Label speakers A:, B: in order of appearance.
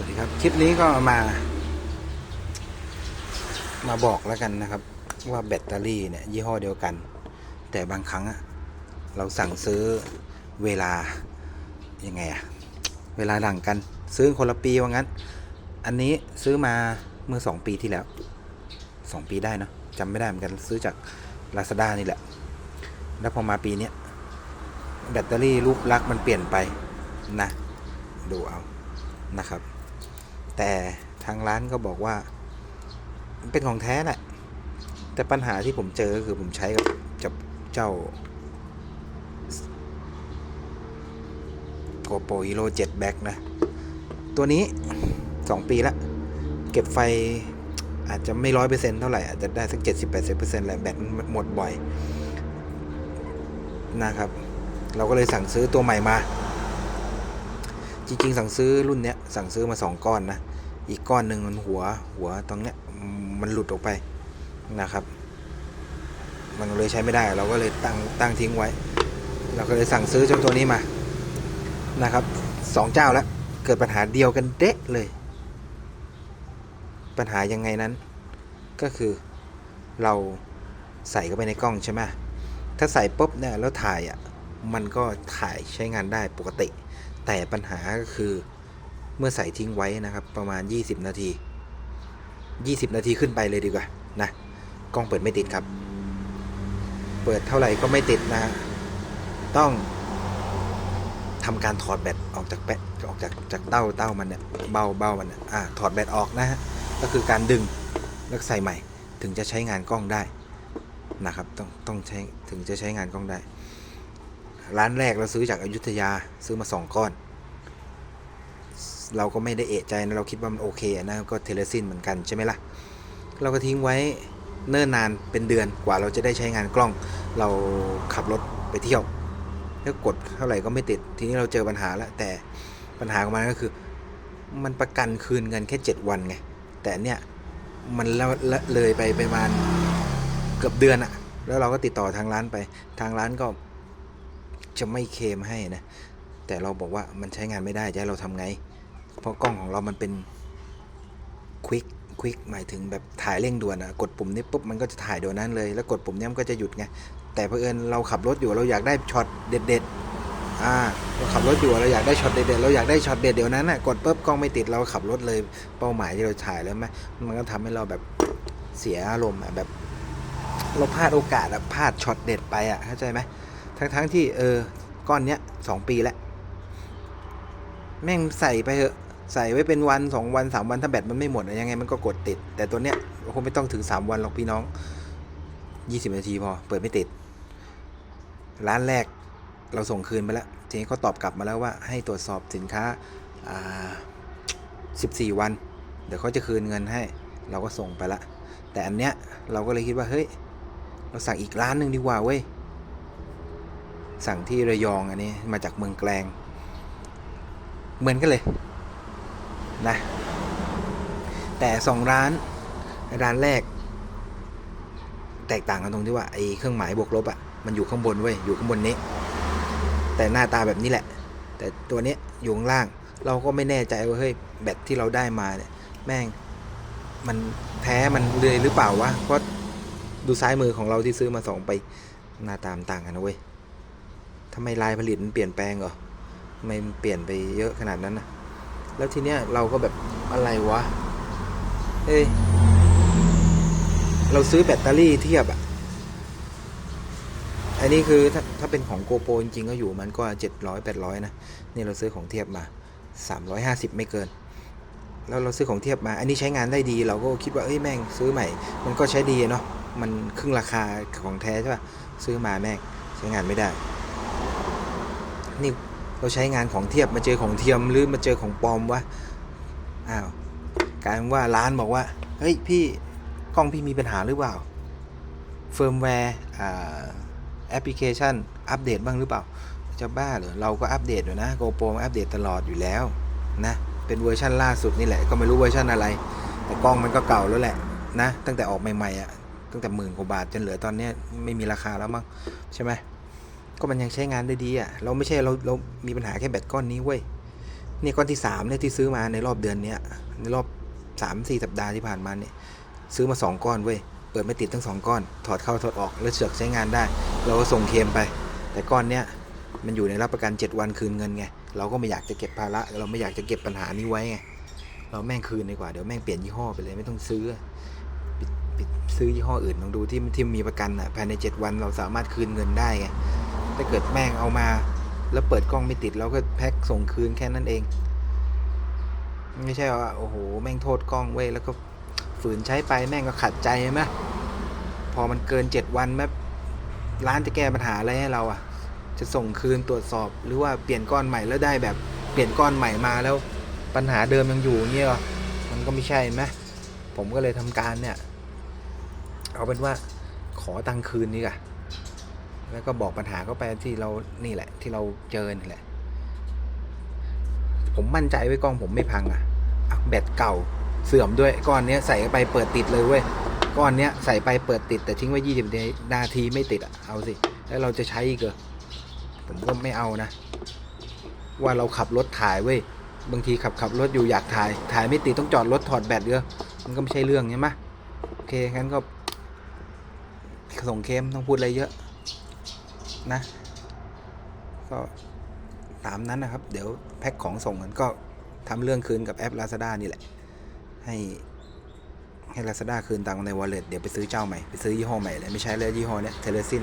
A: วัสดีครับคลิปนี้ก็มา มาบอกแล้วกันนะครับ ว่าแบตเตอรี่เนี่ยยี่ห้อเดียวกัน แต่บางครั้งอะเราสั่งซื้อเวลายังไงอะเวลาดังกัน ซื้อคนละปีว่างั้น อันนี้ซื้อมาเมื่อ 2 ปีที่แล้ว 2 ปีได้เนอะจำไม่ได้เหมือนกันซื้อจาก Lazada นี่แหละ แล้วพอมาปีเนี้ยแบตเตอรี่รูปลักษณ์มันเปลี่ยนไปนะ ดูเอานะครับ แต่ทางร้านก็บอกว่าเป็นของแท้แหละ แต่ปัญหาที่ผมเจอก็คือผมใช้กับจับเจ้า GoPro Hero 7 Back นะ ตัวนี้ 2 ปีละ เก็บไฟอาจจะไม่ร้อยเปอร์เซ็นต์เท่าไหร่ อาจจะได้สัก70 80เปอร์เซ็นต์แหละแบตมันหมดบ่อย นะครับ เราก็เลยสั่งซื้อตัวใหม่มา จริง ๆ สั่งซื้อรุ่นเนี้ย สั่งซื้อมา2ก้อนนะ อีกก้อนหนึ่งมันหัวหัวตรงเนี้ยมันหลุดออกไปนะครับ มันเลยใช้ไม่ได้เราก็เลยตั้งตั้งทิ้งไว้ เราก็เลยสั่งซื้อเจ้าตัวนี้มานะครับสองเจ้าแล้วเกิดปัญหาเดียวกันเด๊ะเลย ปัญหายังไงนั้น ก็คือเราใส่เข้าไปในกล้องใช่ไหมถ้าใส่ปุ๊บเนี่ยแล้วถ่ายอะมันก็ถ่ายใช้งานได้ปกติ แต่ปัญหาก็คือ เมื่อใส่ทิ้งไว้นะครับ ประมาณ 20 นาที 20 นาทีขึ้นไปเลยดีกว่านะกล้องเปิดไม่ติดครับ เปิดเท่าไหร่ก็ไม่ติดนะต้องทำการถอดแบตออกจากแบตออกจากจากเต้าเต้ามันเนี่ยเบาเบามันเนี่ยอ่าถอดแบตออกนะฮะก็คือการดึงแล้วใส่ใหม่ ถึงจะใช้งานกล้องได้นะครับต้องต้องใช้ถึงจะใช้งานกล้องได้ ร้านแรกเราซื้อจากอายุทยาซื้อมาสองก้อน เราก็ไม่ได้เอะใจนะเราคิดว่ามันโอเคนะก็เทเลซินเหมือนกันใช่ไหมล่ะ เราก็ทิ้งไว้เนิ่นนานเป็นเดือนกว่าเราจะได้ใช้งานกล้อง เราขับรถไปเที่ยวแล้วกดเท่าไหร่ก็ไม่ติด ทีนี้เราเจอปัญหาแล้วแต่ปัญหาของมันก็คือ มันประกันคืนเงินแค่ 7 วันไงแต่เนี่ยมันละเลยไปประมาณเกือบเดือนอะแล้วเราก็ติดต่อทางร้านไป ทางร้านก็จะไม่เคมให้นะ แต่เราบอกว่ามันใช้งานไม่ได้จะให้เราทำไง เพราะกล้องของเรามันเป็นควิกควิกหมายถึงแบบถ่ายเร่งด่วนอะกดปุ่มนี้ปุ๊บมันก็จะถ่ายเดี๋ยวนั้นเลย แล้วกดปุ่มนี้มันก็จะหยุดไง แต่เพอเอิญเราขับรถอยู่เราอยากได้ช็อตเด็ดๆอ่าเราขับรถอยู่เราอยากได้ช็อตเด็ดๆเราอยากได้ช็อตเด็ดเดี๋ยวนั้นน่ะกดปุ๊บกล้องไม่ติดเราขับรถเลยเป้าหมายที่เราถ่ายแล้วไหมมันก็ทำให้เราแบบเสียอารมณ์อะแบบเราพลาดโอกาสอะพลาดช็อตเด็ดไปอะเข้าใจไหมทั้งๆที่เออก้อนเนี้ยสองปีแล้วแม่งใส่ไปเถอะ ใส่ไว้เป็นวันสองวันสามวันถ้าแบตมันไม่หมดยังไงมันก็กดติด แต่ตัวเนี้ยคงไม่ต้องถึงสามวันหรอกพี่น้องยี่สิบนาทีพอ เปิดไม่ติด ร้านแรกเราส่งคืนไปแล้วทีนี้เขาตอบกลับมาแล้วว่าให้ตรวจสอบสินค้าสิบสี่วัน เดี๋ยวเขาจะคืนเงินให้ เราก็ส่งไปละ แต่อันเนี้ยเราก็เลยคิดว่าเฮ้ยเราสั่งอีกร้านหนึ่งดีกว่าเว้ยสั่งที่ระยองอันนี้มาจากเมืองแกลง เหมือนกันเลย นะ แต่สองร้าน ร้านแรก แตกต่างกันตรงที่ว่าไอ้เครื่องหมายบวกลบอะ่ะมันอยู่ข้างบนเว้ยอยู่ข้างบนนี้ แต่หน้าตาแบบนี้แหละ แต่ตัวนี้อยู่ข้างล่าง เราก็ไม่แน่ใจว่าเฮ้ยแบตที่เราได้มาเนี่ยแม่งมันแท้มันเลยหรือเปล่าวะเพราะดูซ้ายมือของเราที่ซื้อมาสองไปหน้าตามต่างกันนะเว้ยทำไมลายผลิตมันเปลี่ยนแปลงเหรอทำไมมันเปลี่ยนไปเยอะขนาดนั้นนะ แล้วทีเนี้ยเราก็แบบอะไรวะเฮ้ย เราซื้อแบตเตอรี่เทียบอะอันนี้คือถ้าถ้าเป็นของโกโปรจริงๆก็อยู่มันก็เจ็ดร้อยแปดร้อยนะ นี่เราซื้อของเทียบมาสามร้อยห้าสิบไม่เกิน แล้วเราซื้อของเทียบมา อันนี้ใช้งานได้ดี เราก็คิดว่าเอ้ยแม่งซื้อใหม่ มันก็ใช้ดีเนาะ มันครึ่งราคาของแท้ใช่ป่ะ ซื้อมาแม่งใช้งานไม่ได้ นี่ เราใช้งานของเทียบมาเจอของเทียมหรือมาเจอของปลอมวะอ้าวกลายเป็นว่าร้านบอกว่าเฮ้ยพี่กล้องพี่มีปัญหาหรือเปล่าเฟิร์มแวร์แอปพลิเคชันอัปเดตบ้างหรือเปล่า จะบ้าเหรอเราก็อัปเดตอยู่นะ GoPro อัปเดตตลอดอยู่แล้วนะเป็นเวอร์ชันล่าสุดนี่แหละก็ไม่รู้เวอร์ชันอะไร แต่กล้องมันก็เก่าแล้วแหละนะตั้งแต่ออกใหม่ๆอะ่ะตั้งแต่หมื่นกว่าบาทจนเหลือตอนนี้ไม่มีราคาแล้วมั้งใช่ไหม ก็มันยังใช้งานได้ดีอะ่ะ เราไม่ใช่เราเรามีปัญหาแค่แบตก้อนนี้เว้ยเนี่ยก้อนที่สามเนี่ยที่ซื้อมาในรอบเดือนเนี้ยในรอบสามสี่สัปดาห์ที่ผ่านมาเนี่ยซื้อมาสองก้อนเว้ย เปิดไม่ติดทั้งสองก้อน ถอดเข้าถอดออกแล้วเสือกใช้งานได้ เราก็ส่งเคมไป แต่ก้อนเนี้ยมันอยู่ในรับประกัน 7 วันคืนเงินไง เราก็ไม่อยากจะเก็บภาระ เราไม่อยากจะเก็บปัญหานี้ไว้ไง เราแม่งคืนดีกว่า เดี๋ยวแม่งเปลี่ยนยี่ห้อไปเลยไม่ต้องซื้อปิดซื้อยี่ห้ออื่นลองดูที่ที่มีประกันอะภายใน 7 วันเราสามารถคืนเงินได้ไง ถ้าเกิดแม่งเอามา แล้วเปิดกล้องไม่ติดเราก็แพ็คส่งคืนแค่นั้นเอง ไม่ใช่ว่าโอ้โหแม่งโทษกล้องเว้ยแล้วก็ฝืนใช้ไปแม่งก็ขัดใจใช่ไหมพอมันเกินเจ็ดวันแม่ร้านจะแก้ปัญหาอะไรให้เราอะ จะส่งคืนตรวจสอบหรือว่าเปลี่ยนก้อนใหม่แล้วได้แบบเปลี่ยนก้อนใหม่มาแล้วปัญหาเดิมยังอยู่เงี้ยหรอมันก็ไม่ใช่ไหมผมก็เลยทำการเนี่ย เอาเป็นว่าขอตังค์คืนนี่ก่ะ แล้วก็บอกปัญหาเข้าไปที่เรานี่แหละ ที่เราเจอนี่แหละ ผมมั่นใจไว้กล้องผมไม่พังอะแบตเก่าเสื่อมด้วยก้อนเนี้ยใส่เข้าไปเปิดติดเลยเว้ยก้อนเนี้ยใส่ไปเปิดติดแต่ทิ้งไว้ยี่สิบนาทีไม่ติดอะเอาสิ แล้วเราจะใช้อีกเหรอผมก็ไม่เอานะ ว่าเราขับรถถ่ายเว้ยบางทีขับขับรถอยู่อยากถ่าย ถ่ายไม่ติดต้องจอดรถถอดแบตเยอะมันก็ไม่ใช่เรื่องใช่ไหมโอเคงั้นก็ส่งเคมต้องพูดอะไรเยอะ นะ ก็ตามนั้นนะครับ เดี๋ยวแพ็คของส่งกันก็ทำเรื่องคืนกับแอป Lazada นี่แหละ ให้ให้ Lazada คืนตังค์ใน wallet เดี๋ยวไปซื้อเจ้าใหม่ ไปซื้อยี่ห้อใหม่เลยไม่ใช้แล้วยี่ห้อเนี้ยเทเลซิน